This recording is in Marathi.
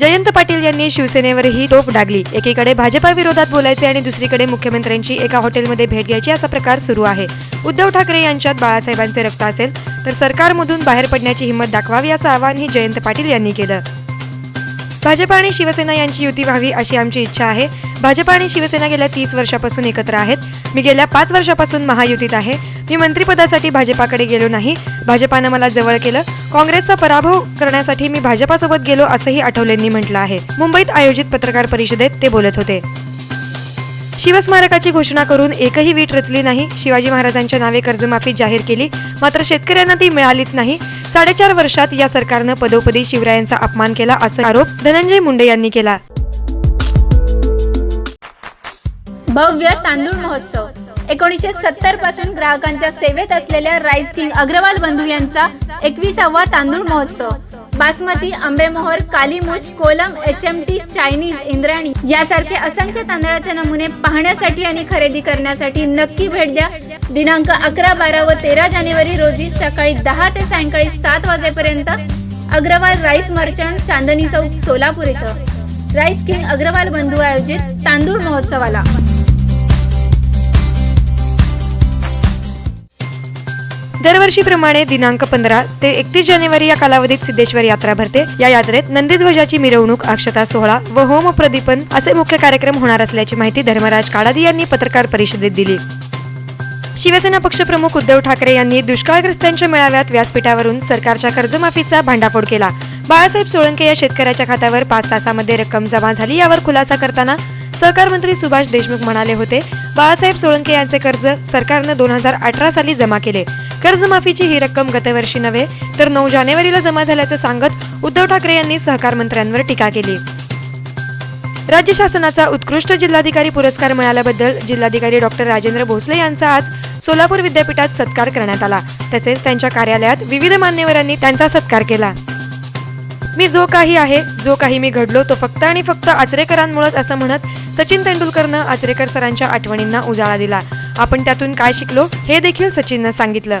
जयंत पाटील यांनी शिवसेनेवरही तोफ डागली. एकीकडे भाजपा विरोधात बोलायचे आणि दुसरीकडे मुख्यमंत्र्यांची एका हॉटेलमध्ये भेट घ्यायची असा प्रकार सुरू आहे. उद्धव ठाकरे यांच्यात बाळासाहेबांचे रक्त असेल तर सरकारमधून बाहेर पडण्याची हिंमत दाखवावी असं आवाहनही जयंत पाटील यांनी केलं. भाजपा आणि शिवसेना यांची युती व्हावी अशी आमची इच्छा आहे. भाजपा आणि शिवसेना गेल्या तीस वर्षापासून एकत्र आहेत. मी गेल्या पाच वर्षापासून महायुतीत आहे. मी मंत्रिपदासाठी भाजपाकडे गेलो नाही. भाजपानं मला जवळ केलं. काँग्रेसचा पराभव करण्यासाठी मी भाजपासोबत गेलो असंही आठवलेंनी म्हटलं आहे. मुंबईत आयोजित पत्रकार परिषदेत ते बोलत होते. शिवस्मारकाची घोषणा करून एकही वीट रचली नाही. शिवाजी महाराजांच्या नावे कर्जमाफी जाहीर केली. मात्र शेतकऱ्यांना ती मिळालीच नाही. साडेचार वर्षात या सरकारनं पदोपदी शिवरायांचा अपमान केला असा आरोप धनंजय मुंडे यांनी केला. भव्य तांदूळ महोत्सव. एकोणीसशे सत्तरपासून ग्राहकांच्या सेवेत असलेल्या राईस किंग अग्रवाल बंधू यांचा एकविसावा तांदूळ महोत्सव. Basmati Ambemohar Kalimuch Kolam H M T Chinese Indrani यासारखे असंख्य तांदळाचे नमुने पाहण्यासाठी आणि खरेदी करण्यासाठी नक्की भेट द्या. दिनांक अकरा बारा व तेरा जानेवारी रोजी सकाळी दहा ते सायंकाळी सात वाजेपर्यंत अग्रवाल राईस मर्चंट चांदणी चौक सोलापूर इथं. राईस किंग अग्रवाल बंधू आयोजित तांदूळ महोत्सवाला. दरवर्षीप्रमाणे दिनांक पंधरा ते एकतीस जानेवारी या कालावधीत सिद्धेश्वर यात्रा भरते. या यात्रेत नंदीध्वजाची मिरवणूक अक्षता सोहळा व होम प्रदीपन असे मुख्य कार्यक्रम होणार असल्याची माहिती धर्मराज काडादी यांनी पत्रकार परिषदेत दिली. शिवसेना पक्षप्रमुख उद्धव ठाकरे यांनी दुष्काळग्रस्तांच्या मेळाव्यात व्यासपीठावरून सरकारच्या कर्जमाफीचा भांडाफोड केला. बाळासाहेब सोळंके या शेतकऱ्याच्या खात्यावर पाच तासामध्ये रक्कम जमा झाली यावर खुलासा करताना सहकार मंत्री सुभाष देशमुख म्हणाले होते बाळासाहेब सोळंके यांचे कर्ज सरकारनं दोन हजार अठरा साली जमा केले. कर्जमाफीची ही रक्कम गतवर्षी नव्हे तर नऊ जानेवारीला जमा झाल्याचं सांगत उद्धव ठाकरे यांनी सहकार मंत्र्यांवर टीका केली. राज्य शासनाचा उत्कृष्ट जिल्हाधिकारी पुरस्कार मिळाल्याबद्दल जिल्हाधिकारी डॉक्टर राजेंद्र भोसले यांचा आज सोलापूर विद्यापीठात सत्कार करण्यात आला. तसेच त्यांच्या कार्यालयात विविध मान्यवरांनी त्यांचा सत्कार केला. मी जो काही आहे जो काही मी घडलो तो फक्त आणि फक्त आचरेकरांमुळेच असं म्हणत सचिन तेंडुलकरनं आचरेकर सरांच्या आठवणींना उजाळा दिला. आपण त्यातून काय शिकलो हे देखील सचिननं सांगितलं.